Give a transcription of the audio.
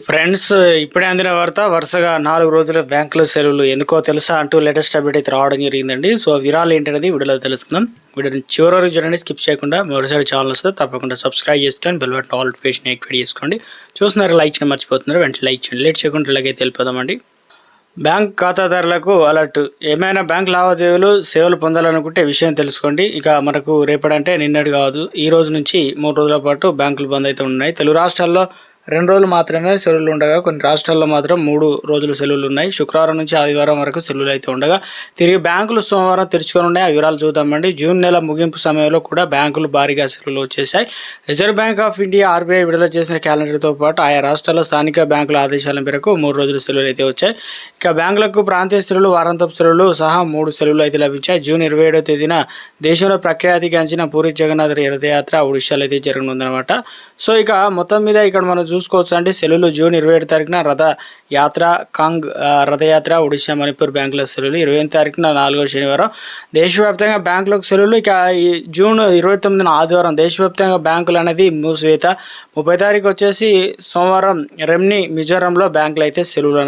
Friends ఇప్పుడే అందిన వార్త వరుసగా నాలుగు రోజుల బ్యాంకులు సెలవులు. ఎందుకో తెలుసా అంటూ లేటెస్ట్ అప్డేట్ అయితే రావడం జరిగిందండి. సో విరాలు ఏంటనేది వీడియోలో తెలుసుకుందాం. వీడియోని చివరి వరకు చూడండి స్కిప్ చేయకుండా మరోసారి ఛానల్ వస్తే తప్పకుండా సబ్స్క్రైబ్ చేసుకొని bell button all notification activate చేసుకోండి. చూస్తున్నారు లైక్ చేయడం మర్చిపోతున్నారు వెంటనే లైక్ చేయండి. లేట్ చేయకుండా ఇలాగే తెలిపోదామండి. బ్యాంక్ ఖాతాదారులకు అలర్ట్. ఏమైనా బ్యాంక్ లావాదేవీలు సేవలు పొందాలనుకుంటే విషయం తెలుసుకోండి. ఇక మనకు రేపడంటే నిన్నటి కాదు. ఈ రోజు నుంచి మూడు రోజుల పాటు బ్యాంకులు బంద్ అయితే ఉన్నాయి. తెలుగు రాష్ట్రాల్లో రెండు రోజులు మాత్రమే సెలవులు ఉండగా కొన్ని రాష్ట్రాల్లో మాత్రం మూడు రోజులు సెలవులు ఉన్నాయి. శుక్రవారం నుంచి ఆదివారం వరకు సెలవులు అయితే ఉండగా తిరిగి బ్యాంకులు సోమవారం తెరుచుకొని ఉన్నాయి. ఆ వివరాలు చూద్దామండి జూన్ నెల ముగింపు సమయంలో కూడా బ్యాంకులు భారీగా సెలవులు వచ్చేసాయి reserve bank of India RBI విడుదల చేసిన క్యాలెండర్తో పాటు ఆయా రాష్ట్రాల్లో స్థానిక బ్యాంకుల ఆదేశాల మేరకు మూడు రోజులు సెలవులు అయితే వచ్చాయి. ఇక బ్యాంకులకు ప్రాంతీయ సెలవులు వారాంతపు సెలవులు సహా మూడు సెలవులు అయితే లభించాయి. జూన్ ఇరవై ఏడవ తేదీన దేశంలో ప్రఖ్యాతిగాంచిన పూరి జగన్నాథ్ రథయాత్ర ఒడిశాలో అయితే జరగనుందనమాట సో ఇక మొత్తం మీద ఇక్కడ మనం చూసుకోవచ్చు అంటే సెలవులు జూన్ ఇరవై ఏడు తారీఖున రథ యాత్ర కాంగ్ రథయాత్ర ఒడిశా మణిపూర్ బ్యాంకుల సెలవులు. ఇరవై ఎనిమిది తారీఖున నాలుగో శనివారం. దేశవ్యాప్తంగా బ్యాంకులకు సెలవులు ఇక ఈ జూన్ ఇరవై తొమ్మిదిన ఆదివారం దేశవ్యాప్తంగా బ్యాంకులు అనేది మూసివేత. ముప్పై తారీఖు వచ్చేసి సోమవారం రెమ్ని మిజోరంలో బ్యాంకులు అయితే సెలవులు